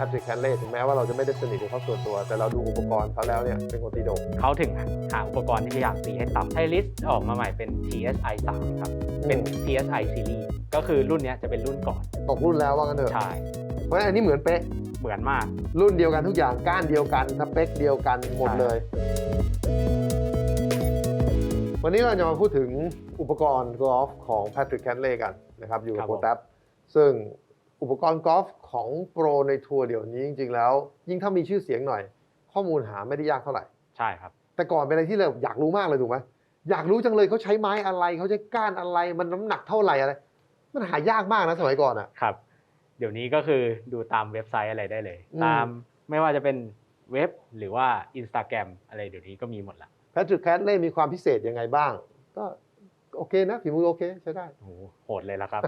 Patrick Cantley ถึงแม้ว่าเราจะไม่ได้สนิทกับเขาส่วนตัว แต่เราดูอุปกรณ์เขาแล้วเนี่ยเป็นคนตีโด่งเขาถึงหาอุปกรณ์ที่พยายามตีให้ต่ำไทลิสออกมาใหม่เป็น TSI 3ครับเป็น TSI Series ก็คือรุ่นเนี้ยจะเป็นรุ่นก่อน ตกรุ่นแล้วว่างั้นเถอะใช่เพราะฉะนั้นอันนี้เหมือนเป๊ะเหมือนมาก รุ่นเดียวกันทุกอย่างก้านเดียวกันสเปคเดียวกันหมดเลย วันนี้เราจะมาพูดถึงอุปกรณ์กอล์ฟของ Patrick Cantley กันนะครับอยู่กับครับโปผมรแท็บซึ่งอุปกรณ์กอล์ฟ ของโปรในทัวร์เดี๋ยวนี้จริงๆแล้ว ยิ่งถ้ามีชื่อเสียงหน่อย ข้อมูลหาไม่ได้ยากเท่าไหร่ ใช่ครับ แต่ก่อนเป็นอะไรที่เราอยากรู้มากเลยถูกไหมอยากรู้จังเลยเขาใช้ไม้อะไรเขาใช้ก้านอะไร มันน้ำหนักเท่าไหร่อะไร มันหายากมากนะสมัยก่อนอะครับ เดี๋ยวนี้ก็คือดูตามเว็บไซต์อะไรได้เลยอืมตามไม่ว่าจะเป็นเว็บหรือว่า Instagram อะไรเดี๋ยวนี้ก็มีหมดละแพทริกแคทเล่มีความพิเศษยังไงบ้าง ก็โอเคนะฝีมือโอเคใช้ได้โอ้โหโหดเลยละครับ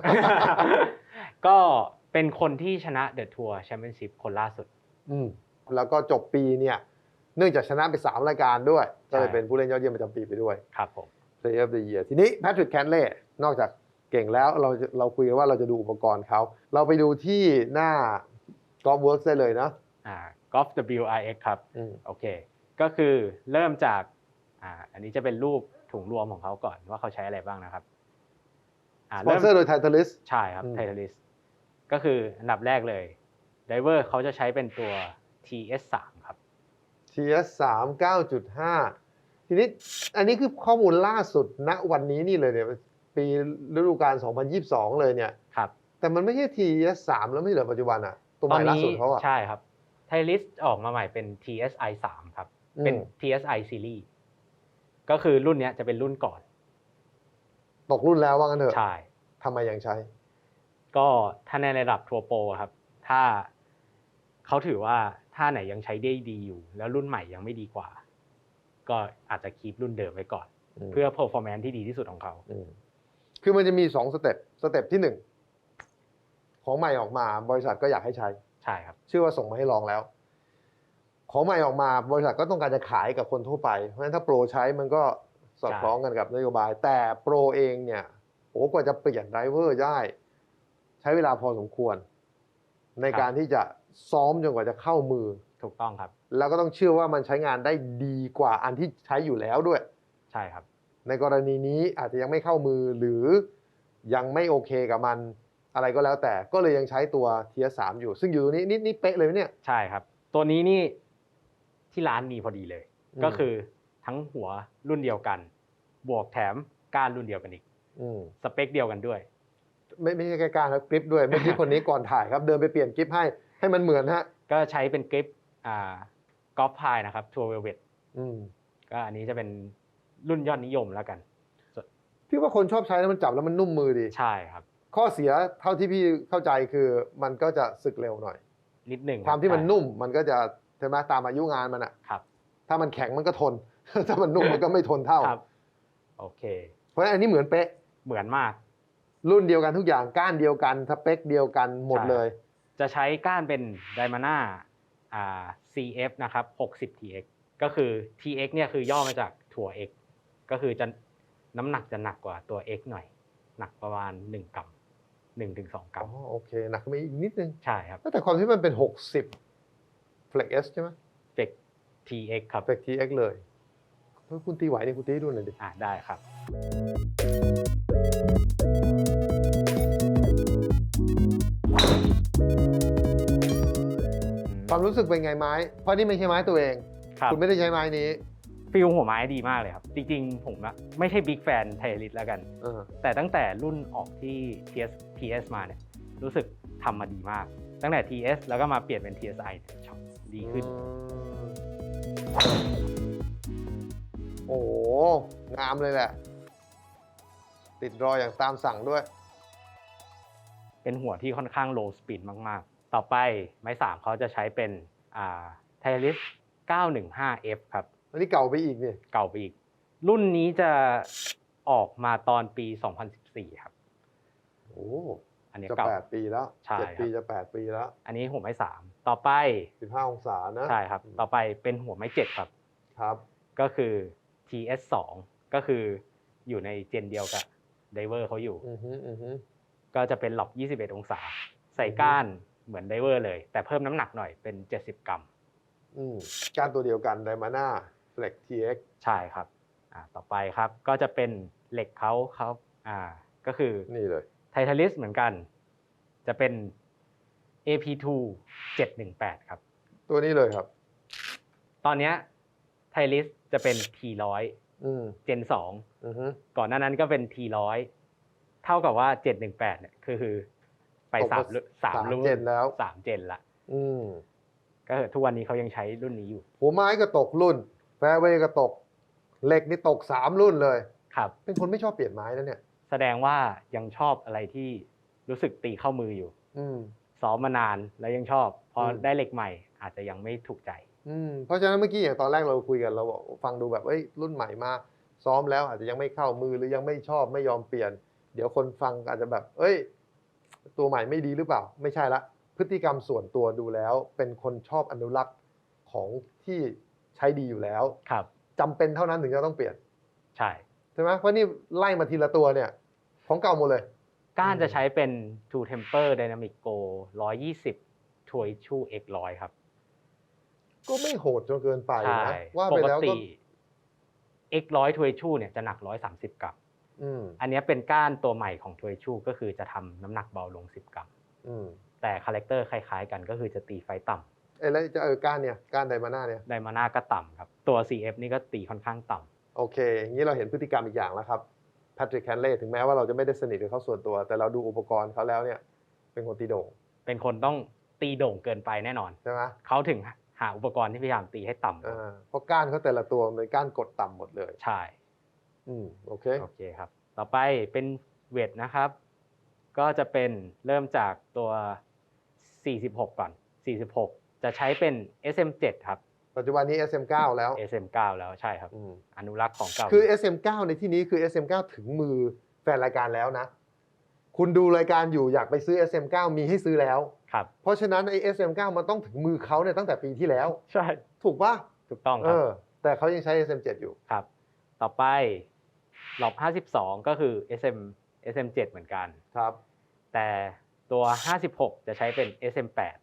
ก็ เป็นคนที่ชนะเดอะทัวร์แชมเปี้ยนชิพคนล่าสุด อืมแล้วก็จบปีเนี่ย เนื่องจากชนะไป 3 รายการด้วย ก็เลยใช่เป็นผู้เล่นยอดเยี่ยมประจำปีไปด้วยครับผม Player of the Year ทีนี้แพทริกแคนเล่นอกจากเก่งแล้วเราจะเราคุยกันว่าเราจะดูอุปกรณ์เขา เราไปดูที่หน้า Golf Works ได้เลยนะอ่า Golf WRX ครับอืมโอเค ก็คือเริ่มจากอ่าอันนี้จะเป็นรูปถุงรวมของเขาก่อนว่าเขาใช้อะไรบ้างนะครับอ่าสปอนเซอร์โดย Titleist ใช่ครับอืมไทเทลิส ก็คืออันดับแรกเลยไดเวอร์เขาจะใช้เป็นตัว TS3 ครับ TS 3 9.5 ทีนี้อันนี้คือข้อมูลล่าสุดณวันนี้นี่เลยเนี่ยปีฤดูกาล 2022 เลยเนี่ยครับแต่มันไม่ใช่ TS 3แล้วไม่ใช่เหรอปัจจุบันอะตัวใหตอนม่ล่านี้สุดเขาอะใช่ครับไทลิสออกมาใหม่เป็น TSI 3ครับ เป็นอืม TSI Series ก็คือรุ่นเนี้ยจะเป็นรุ่นก่อน ตกรุ่นแล้วว่างั้นเถอะใช่ทำไมยังใช้ ก็ถ้าในระดับทัวร์โปรครับ ถ้าเขาถือว่าถ้าไหนยังใช้ได้ดีอยู่ แล้วรุ่นใหม่ยังไม่ดีกว่า ก็อาจจะคีปรุ่นเดิมไว้ก่อนมเพื่อ performance ที่ดีที่สุดของเขามคือมันจะมีสองสเต็ปสเต็ปที่หนึ่งของใหม่ออกมาบริษัทก็อยากให้ใช้ใช่ครับ ชื่อว่าส่งมาให้ลองแล้ว ของใหม่ออกมาบริษัทก็ต้องการจะขายกับคนทั่วไป เพราะฉะนั้นถ้าโปรใช้มันก็สอดคล้องกันกับนโยบาย แต่โปรเองเนี่ยโอ้กว่าจะเปลี่ยนไดรเวอร์ได้ ใช้เวลาพอสมควร ในครับ การที่จะซ้อมจนกว่าจะเข้ามือ ถูกต้องครับ แล้วก็ต้องเชื่อว่ามันใช้งานได้ดีกว่าอันที่ใช้อยู่แล้วด้วย ใช่ครับ ในกรณีนี้อาจจะยังไม่เข้ามือหรือยังไม่โอเคกับมันอะไรก็แล้วแต่ก็เลยยังใช้ตัว TS 3อยู่ ซึ่งอยู่ตรงนี้นี่นี่เป๊ะเลยไหมเนี่ยใช่ครับ ตัวนี้นี่ที่ร้านมีพอดีเลยอืมก็คือทั้งหัวรุ่นเดียวกัน บวกแถมก้านรุ่นเดียวกันอีกอืมสเปคเดียวกันด้วย ไม่ไม่ใช่แค่การครับกริปด้วยเมื่อกี้คนนี้ก่อนถ่ายครับเดินไปเปลี่ยนกริปให้ให้มันเหมือนฮะก็ใช้เป็นกริปอ่ากอล์ฟพายนะครับทัวร์เวลเวตอืมก็อันนี้จะเป็นรุ่นยอดนิยมแล้วกัน พี่ว่าคนชอบใช้แล้วมันจับแล้วมันนุ่มมือดี ใช่ครับ ข้อเสียเท่าที่พี่เข้าใจคือมันก็จะสึกเร็วหน่อย นิดหนึ่งความที่มันใช่นุ่มมันก็จะใช่ไหมตามอายุงานมันอะครับ ถ้ามันแข็งมันก็ทน ถ้ามันนุ่มมันก็ไม่ทนเท่าครับ โอเค เพราะฉะนั้นอันนี้เหมือนเป๊ะ เหมือนมาก รุ่นเดียวกันทุกอย่างก้านเดียวกันสเปคเดียวกันหมดเลย จะใช้ก้านเป็นไดมาน่าอ่า CF นะครับ 60 TX ก็คือ TX เนี่ยคือย่อมาจากถั่ว X ก็คือจะน้ำหนักจะหนักกว่าตัว X หน่อย หนักประมาณ 1กรัม1ถึง2กรัอ๋อมโอเค หนักขึ้นมาอีกนิดนึง ใช่ครับ แต่ความที่มันเป็น 60 Flex S ใช่ไหมเฟก TX ครับ Flex TX เลยเฮ้ยคุณตีไหวนี่คุณตีให้ดูหน่อยดิ อ่าได้ครับ ความรู้สึกเป็นไงไม้ เพราะนี่ไม่ใช่ไม้ตัวเอง ครับ คุณไม่ได้ใช้ไม้นี้ฟิลหัวไม้ดีมากเลยครับ จริงๆ ผมอะไม่ใช่บิ๊กแฟนไทยลิสแล้วกัน เออแต่ตั้งแต่รุ่นออกที่ TS TS มาเนี่ยรู้สึกทำมาดีมาก ตั้งแต่ TS แล้วก็มาเปลี่ยนเป็น TSI เนี่ยชอบดีขึ้น โอ้โห งามเลยแหละ ติดรอยอย่างตามสั่งด้วย เป็นหัวที่ค่อนข้าง low speed มากๆ ต่อไปไม้สามเขาจะใช้เป็นอ่า t i l i s 915F ครับ อันนี้เก่าไปอีกนี่เก่าไปอีก รุ่นนี้จะออกมาตอนปี 2014 ครับ โอ้อันนี้จะเก่า แปดปีแล้วใช่เจ็ดครับปีจะแปดปีแล้วอันนี้หัวไม้สามต่อไปสิบห้าองศานะใช่ครับ ต่อไปเป็นหัวไม้เจ็ดครับ ครับ ก็คือ TS2 ก็คืออยู่ในเจนเดียวกับไดเวอร์เขาอยู่ อือฮึอือฮึก็จะเป็นหลบ 21 องศา ใส่ก้าน เหมือนไดเวอร์เลย แต่เพิ่มน้ำหนักหน่อยเป็น 70 กรัมอืมการตัวเดียวกันไดมาน่าเฟล็กทีเอ็กใช่ครับอ่าต่อไปครับก็จะเป็นเหล็กเขาเขาอ่าก็คือนี่เลยไททาลิสเหมือนกัน จะเป็น AP2 718 ครับ ตัวนี้เลยครับ ตอนเนี้ยไทลิสจะเป็น T100 อืม Gen อือฮึ2ก่อนหน้านั้นก็เป็น T100 เท่ากับว่า 718เนี่ยคือคือ ไปสามรุ่นสามรุ่นเจนแล้วสามเจนละอืมก็คือทุกวันนี้เขายังใช้รุ่นนี้อยู่ หัวไม้ก็ตกรุ่น แฟร์เวย์ก็ตกเหล็กนี่ตกสามรุ่นเลยครับ เป็นคนไม่ชอบเปลี่ยนไม้นะเนี่ย แสดงว่ายังชอบอะไรที่รู้สึกตีเข้ามืออยู่ อืมซ้อมมานานแล้วยังชอบ พออมได้เหล็กใหม่ อาจจะยังไม่ถูกใจ อืมเพราะฉะนั้นเมื่อกี้อย่างตอนแรกเราคุยกันเราบอกฟังดูแบบเอ้ยรุ่นใหม่มาซ้อมแล้วอาจจะยังไม่เข้ามือหรือยังไม่ชอบไม่ยอมเปลี่ยน เดี๋ยวคนฟังอาจจะแบบ เอ้ย ตัวใหม่ไม่ดีหรือเปล่า ไม่ใช่ละ พฤติกรรมส่วนตัวดูแล้ว เป็นคนชอบอนุรักษ์ของที่ใช้ดีอยู่แล้วครับจำเป็นเท่านั้นถึงจะต้องเปลี่ยน ใช่ใช่ไหมเพราะนี่ไล่มาทีละตัวเนี่ย ของเก่าหมดเลยก้านอืมจะใช้เป็น Two Temper Dynamic Go 120ถวยชู X 100ครับ ก็ไม่โหดจนเกินไปใช่นะว่าปไปกแล้วติก็ X 100ถวยชูเนี่ยจะหนัก 130 กรัม อืมอันเนี้ยเป็นก้านตัวใหม่ของถวยชูก็คือจะทำน้ำหนักเบาลง 10 กรัมอืมแต่คาแรคเตอร์คล้ายๆ กันก็คือจะตีไฟต่ำเอ้ยแล้วจะเออก้านเนี่ยก้านไดมาน่าเนี่ยไดมาน่าก็ต่ำครับตัว CF นี่ก็ตีค่อนข้างต่ำโอเคอย่างนี้เราเห็นพฤติกรรมอีกอย่างแล้วครับแพทริกแคนเล่ถึงแม้ว่าเราจะไม่ได้สนิทกับเขาส่วนตัว แต่เราดูอุปกรณ์เขาแล้วเนี่ย เป็นคนตีโด่ง เป็นคนต้องตีโด่งเกินไปแน่นอนใช่ไหมเขาถึงหาอุปกรณ์ที่พยายามตีให้ต่ำอ่าเพราะก้านเขาแต่ละตัวมันเป็นก้านกดต่ำหมดเลย ใช่ อืมโอเคโอเคครับ ต่อไปเป็นเวทนะครับ ก็จะเป็นเริ่มจากตัว 46 ก่อน 46 จะใช้เป็น SM7 ครับ ปัจจุบันนี้ SM9 แล้ว SM9 แล้วใช่ครับ อืมอนุรักษ์ของเก่าคือ SM9 ในที่นี้คือ SM9 ถึงมือแฟนรายการแล้วนะ คุณดูรายการอยู่อยากไปซื้อ SM9 มีให้ซื้อแล้ว ครับ เพราะฉะนั้นไอ้ SM9 มันต้องถึงมือเขาเนี่ยตั้งแต่ปีที่แล้ว ใช่ ถูกปะถูกต้องเอครับอแต่เขายังใช้ SM7 อยู่ ครับ ต่อไป หลบ52 ก็คือ SM SM7 เหมือนกัน ครับ แต่ตัว 56 จะใช้เป็น SM8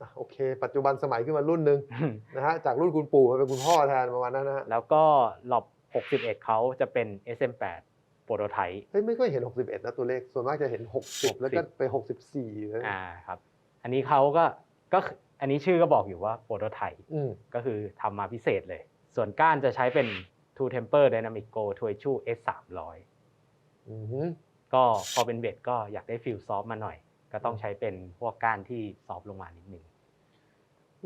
อะโอเค ปัจจุบันสมัยขึ้นมารุ่นหนึ่งนะฮะ จากรุ่นคุณปู่มาเป็นคุณพ่อแทนประมาณนั้นนะฮะแล้วก็หลบ61 เขาจะเป็น SM8 โปรโตไทป์เฮ้ยไม่ค่อยเห็น 61 นะตัวเลข ส่วนมากจะเห็น 60 แล้วก็ไป 64นะอ่าครับ อันนี้เขาก็ก็คืออันนี้ชื่อก็บอกอยู่ว่าโปรโตไทป์อืมก็คือทำมาพิเศษเลย ส่วนก้านจะใช้เป็น Two Temper Dynamic Go ถวยชู S 300อือหือก็พอเป็นเวทก็อยากได้ฟิลซอฟต์มาหน่อย ก็ต้องใช้เป็นพวกก้านที่ซอฟต์ลงมานิดนึง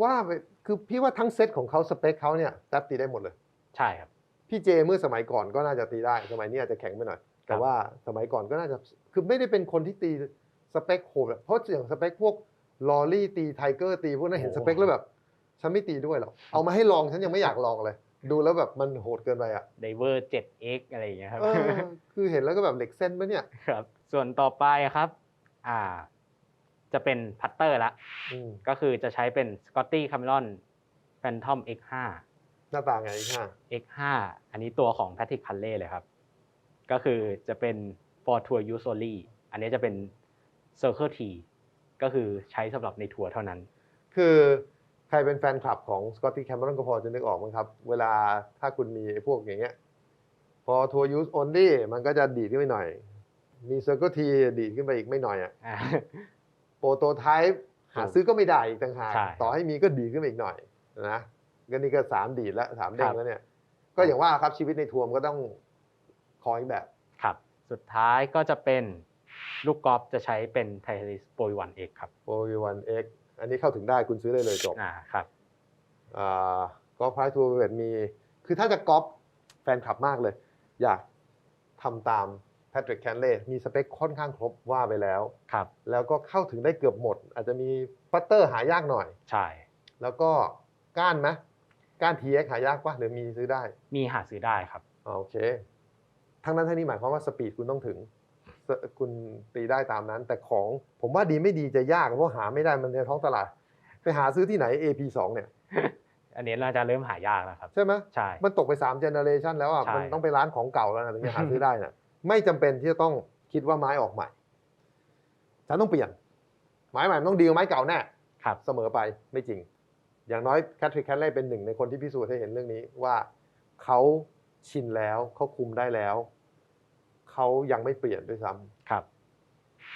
ว่าไปคือพี่ว่าทั้งเซตของเขาสเปคเขาเนี่ยแทบตีได้หมดเลย ใช่ครับ พี่เจเมื่อสมัยก่อนก็น่าจะตีได้ สมัยนี้อาจจะแข็งไปหน่อย แต่ครับว่าสมัยก่อนก็น่าจะคือไม่ได้เป็นคนที่ตีสเปคโหดอะเพราะอย่างสเปคพวกลอรี่ตีไทเกอร์ตีพวกนั้นเห็นสเปคแล้วแบบ ฉันไม่ตีด้วยหรอกเอามาให้ลองฉันยังไม่อยากลองเลย ดูแล้วแบบมันโหดเกินไปอะไดเวอร์ 7x อะไรอย่างเงี้ยครับเออคือเห็นแล้วก็แบบเหล็กเส้นปะเนี่ยครับ ส่วนต่อไปครับ อ่า จะเป็นพัตเตอร์ละอืมก็คือจะใช้เป็น Scotty Cameron Phantom X5 หน้าตาไงค่ะ X5 อันนี้ตัวของ Patrick c u l l e เลยครับ ก็คือจะเป็น for tour use only อันนี้จะเป็น Circle T ก็คือใช้สำหรับในทัวร์เท่านั้น คือใครเป็นแฟนคลับของสกอตตี้แคม e รอนก็พอจะนึกออกมั้งครับ เวลาถ้าคุณมีไอ้พวกอย่างเงี้ย พอทัวร์ยูส only มันก็จะดีดขึ้นไปหน่อย มี Circle T ดีดขึ้นไปอีกไม่หน่อยอะอ่าโปรโตไทป์หาซื้อก็ไม่ได้อีกต่างหากใช่ต่อให้มีก็ดีดขึ้นไปอีกหน่อยนะก็นี่ก็สามดีดแล้วสามเด้คงรับแล้วเนี่ย ก็อย่างว่าครับชีวิตในทัวร์มันก็ต้องคอยแบบ ครับ สุดท้ายก็จะเป็นลูกกอล์ฟจะใช้เป็น t i t a n i s p o y 1 x ครับโปรวีวันเอ็ก อันนี้เข้าถึงได้คุณซื้อได้เลยจบอ่าครับอ่ากอล์ฟไพรทัวร์เวทมี คือถ้าจะกอล์ฟแฟนคลับมากเลย อยากทำตามแพทริกแคนเล่มีสเปคค่อนข้างครบว่าไปแล้ว ครับ แล้วก็เข้าถึงได้เกือบหมด อาจจะมีพัตเตอร์หายากหน่อย ใช่ แล้วก็ก้านไหมก้านทีเอ็กหายากปะหรือมีซื้อได้ มีหาซื้อได้ครับอ่าโอเค ทั้งนั้นทั้งนี้หมายความว่าสปีดคุณต้องถึงส คุณตีได้ตามนั้น แต่ของผมว่าดีไม่ดีจะยากเพราะหาไม่ได้มันในท้องตลาด ไปหาซื้อที่ไหน AP2 เนี่ย อันนี้เราจะเริ่มหายากแล้วครับ ใช่ไหมใช่ มันตกไป3เจเนอเรชันแล้วอะใช่มันต้องไปร้านของเก่าแล้วนะถึงจะหาซื้อได้นะไม่จำเป็นที่จะต้องคิดว่าไม้ออกใหม่ ฉันต้องเปลี่ยน ไม้ใหม่มันต้องดีกว่าไม้เก่าแน่ครับเสมอไปไม่จริง อย่างน้อยแคทริกแคทเล่เป็นหนึ่งในคนที่พิสูจน์ให้เห็นเรื่องนี้ว่าเขาชินแล้วเขาคุมได้แล้ว เขายังไม่เปลี่ยนด้วยซ้ำครับ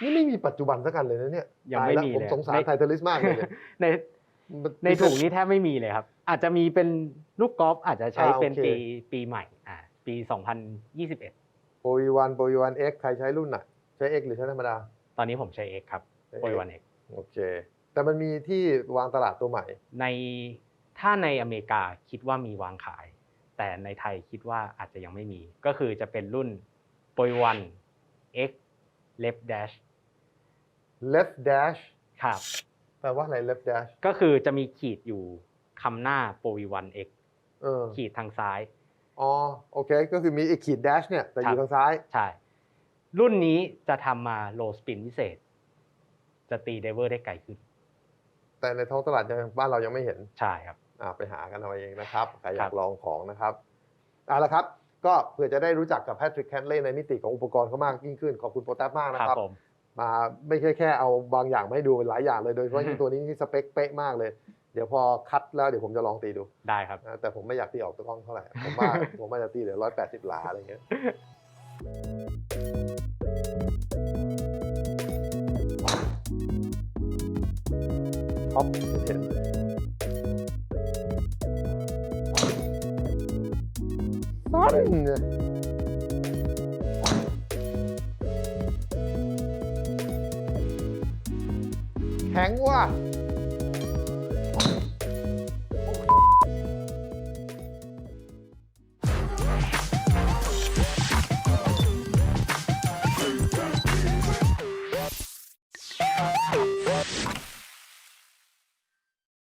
นี่ไม่มีปัจจุบันสักกันเลยนะเนี่ยยังไม่ตาละมีผมเลยสงสารในไทเทลิสมากเลยเนี่ยในในถุงนี้แทบไม่มีเลยครับ อาจจะมีเป็นลูกกอล์ฟอาจจะใช้อ่าเป็นโอเคปีปีใหม่อ่าปี 2021โปรวีวันโปรวีวันเอ็กใครใช้รุ่นไหนใช้ X หรือใช้ธรรมดา ตอนนี้ผมใช้ X ครับใช้โปร X วัน X โอเค แต่มันมีที่วางตลาดตัวใหม่ ในถ้าในอเมริกาคิดว่ามีวางขาย แต่ในไทยคิดว่าอาจจะยังไม่มี ก็คือจะเป็นรุ่น โปรวัน X Left Dash left dash ครับแปลว่าอะไร left dash ก็คือจะมีขีดอยู่คำหน้าโปรวีวัน X เออขีดทางซ้าย อ๋อ โอเค ก็คือมีอีกขีด dash เนี่ย แต่อครัยู่บทางซ้าย ใช่ รุ่นนี้จะทำมาโลสปินพิเศษ จะตีเดเวอร์ได้ไกลขึ้น แต่ในท้องตลาดยังบ้านเรายังไม่เห็น ใช่ครับ อ่าไปหากันเอาเองนะครับ ใครอครัยากบลองของนะครับเอาละครับ ก็เพื่อจะได้รู้จักกับแพทริกแคนเล่ในมิติของอุปกรณ์เขามากยิ่งขึ้น ขอบคุณโปรแทบมากคนะรับครับ ผมมาไม่ใช่แค่เอาบางอย่างมาให้ดูหลายอย่างเลย โดยเฉพาะยิ่งตัวนี้ที่สเปคเป๊ะมากเลย เดี๋ยวพอคัดแล้วเดี๋ยวผมจะลองตีดูได้ครับ นะแต่ผมไม่อยากตีออกตัวกล้องเท่าไหร่ ผมว่า ผมว่าจะตีเหลือร้อยแปดสิบหลาอะไรเงี้ย ท็อปเห็น สั้นแข็งว่ะ